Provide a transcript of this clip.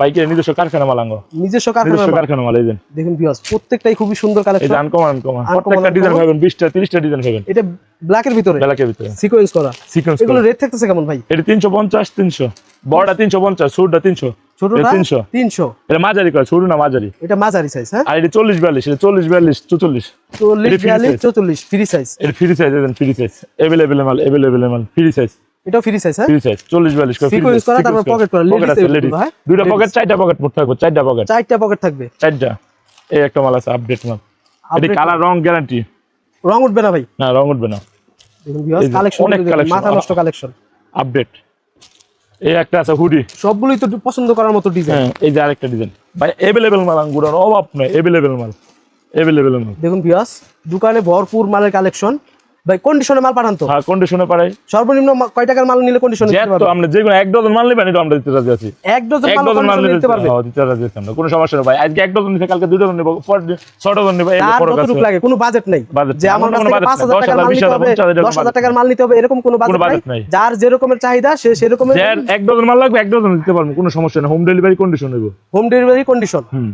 পাইকারি নিজস্ব কারখানা মাল আঙ্গো নিজস্ব কারখানা মাল এই দেখুন ভিউয়ার্স প্রত্যেকটাই খুবই সুন্দর কালেকশন আনকমন আনকমন প্রত্যেকটা ডিজাইন পাবেন বিশটা তিরিশটা ডিজাইন পাবেন। এটা ব্ল্যাকের ভিতরে? বেলাকের ভিতরে। সিকোয়েন্স করা। সিকোয়েন্স এগুলো রেট থাকতেছে কেমন ভাই? এটা তিনশো পঞ্চাশ তিনশো। বড়টা তিনশো পঞ্চাশ ছোটটা তিনশো। ছোটটা তিনশো। তিনশো। এটা মাঝারি করে ছোট না মাঝারি? এটা মাঝারি সাইজ হ্যাঁ? আর এটা চল্লিশ বিয়াল্লিশ। এটা চল্লিশ বিয়াল্লিশ চৌচল্লিশ। চল্লিশ এটা free বিয়াল্লিশ size। চৌচল্লিশ ফ্রি সাইজ এটা free size then free size available মাল এভেলেবেল মাল ফ্রি সাইজ এটাও ফ্রি সাইজ হ্যাঁ? ফ্রি সাইজ চল্লিশ বিয়াল্লিশ করে Sequence করা, তারপর pocket করা, পকেট ladies আছে এর লেডিস? দুইটা পকেট চারটা পকেট মোট থাকবে চারটা পকেট চারটা পকেট থাকবে। চারটা। এই একটা মাল আছে আপডেট মাল। এটা Upgrade কালার রং গ্যারান্টি রং উঠবে না ভাই। না রং উঠবে না। দেখুন ভিউয়ার্স কালেকশন মাথা নষ্ট কালেকশন আপডেট এই একটা আছে হুডি সবগুলোই তো পছন্দ করার মতো ডিজাইন হ্যাঁ এই যে আরেকটা ডিজাইন ভাই মাল আঙ্গুরার অভাব নাই মাল। মাল। দেখুন ভিউয়ার্স দোকানে ভরপুর মালের কালেকশন ভাই কন্ডিশনে মাল পাঠান তো। হ্যাঁ কন্ডিশনে পারাই সর্বনিম্ন কয় টাকার মাল নিলে কন্ডিশনে যে দিতে পারবে? আমরা যে কোনো এক ডজন মাল নেবেন এটা আমরা দিতে রাজি আছি। এক ডজন মাল ডজন মাল নিতে পারবে? হ্যাঁ, দিতে রাজি আছি আমরা কোনো সমস্যা নেই ভাই। আজকে এক ডজন নিতে কালকে দুই ডজন নেব পর দিন ছ ডজন নেব তার ফরক আছে লাগে কোনো বাজেট নেই। যে আমার কাছ কোনো থেকে budget পাঁচ হাজার 10,000, 20,000, 50,000 টাকার মাল নিতে হবে দশ হাজার budget টাকার মাল নিতে হবে এরকম কোনো বাজেট নাই। যার যেরকমের চাহিদা সে সেরকমের যার এক ডজন মাল লাগবে এক ডজন দিতে পারব কোনো সমস্যা নেই। হোম ডেলিভারি কন্ডিশন নেব হোম ডেলিভারি কন্ডিশন হুম।